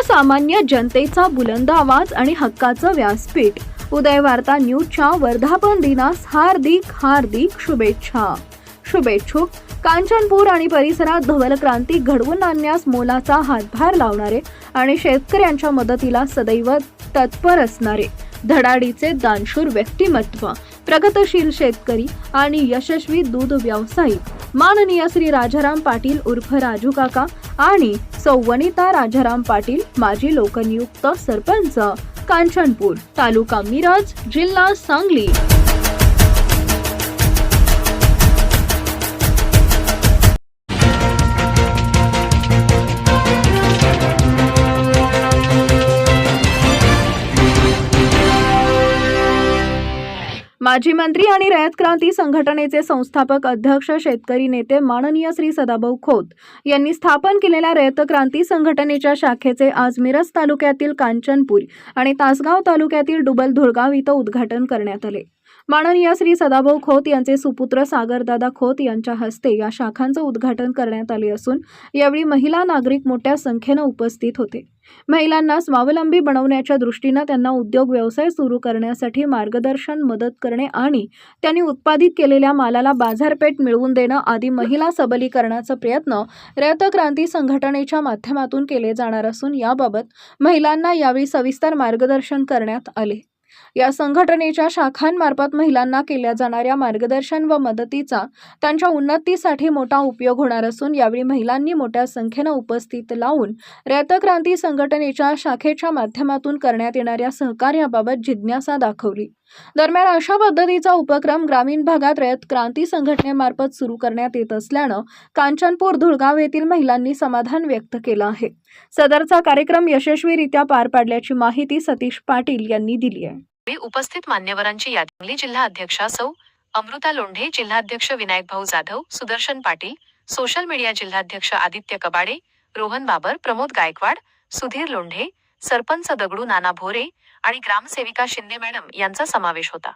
सर्वसामान्य जनतेचा बुलंद आवाज आणि हक्काचं व्यासपीठ. उदय वार्ता न्यूजच्या वर्धापन दिनास हार्दिक हार्दिक शुभेच्छा. शुभेच्छुक कांचनपूर आणि परिसरात धवल क्रांती घडवून आणण्यास मोलाचा हातभार लावणारे आणि शेतकऱ्यांच्या मदतीला सदैव तत्पर असणारे धडाडीचे दानशूर व्यक्तिमत्व प्रगतशील शेतकरी आणि यशस्वी दूध व्यावसायिक माननीय श्री राजाराम पाटील उर्फ राजू काका आणि सौवनिता राजाराम पाटील माजी लोकनियुक्त सरपंच कांचनपूर तालुका मिरज जिल्हा सांगली. माजी मंत्री आणि रयत क्रांती संघटनेचे संस्थापक अध्यक्ष शेतकरी नेते माननीय श्री सदाभाऊ खोत यांनी स्थापन केलेल्या रयत क्रांती संघटनेच्या शाखेचे आज मिरज तालुक्यातील कांचनपूर आणि तासगाव तालुक्यातील डुबल धुळगाव इथं उद्घाटन करण्यात आले. माननीय श्री सदाभाऊ खोत यांचे सुपुत्र सागरदादा खोत यांच्या हस्ते या शाखांचं उद्घाटन करण्यात आले असून यावेळी महिला नागरिक मोठ्या संख्येनं उपस्थित होते. महिलांना स्वावलंबी बनवण्याच्या दृष्टीनं त्यांना उद्योग व्यवसाय सुरू करण्यासाठी मार्गदर्शन मदत करणे आणि त्यांनी उत्पादित केलेल्या मालाला बाजारपेठ मिळवून देणं आदी महिला सबलीकरणाचा प्रयत्न रयत क्रांती संघटनेच्या माध्यमातून केले जाणार असून याबाबत महिलांना यावेळी सविस्तर मार्गदर्शन करण्यात आले. या संघटनेच्या शाखांमार्फत महिलांना केल्या जाणाऱ्या मार्गदर्शन व मदतीचा त्यांच्या उन्नतीसाठी मोठा उपयोग होणार असून यावेळी महिलांनी मोठ्या संख्येनं उपस्थित लावून रयतक्रांती संघटनेच्या शाखेच्या माध्यमातून करण्यात येणाऱ्या सहकार्याबाबत जिज्ञासा दाखवली. दरम्यान अशा पद्धतीचा उपक्रम ग्रामीण भागात रयत क्रांती संघटनेमार्फत सुरू करण्यात येत असल्यानं कांचनपूर धुळगाव येथील महिलांनी समाधान व्यक्त केलं आहे. सदरचा कार्यक्रम यशस्वीरित्या पार पाडल्याची माहिती सतीश पाटील यांनी दिली आहे. वेळी उपस्थित मान्यवरांची यादी. सांगली जिल्हा अध्यक्षा सौ. अमृता लोंढे जिल्हाध्यक्ष विनायक भाऊ जाधव सुदर्शन पाटील सोशल मीडिया जिल्हाध्यक्ष आदित्य कबाडे रोहन बाबर प्रमोद गायकवाड सुधीर लोंढे सरपंच दगडू नाना भोरे आणि ग्रामसेविका शिंदे मॅडम यांचा समावेश होता.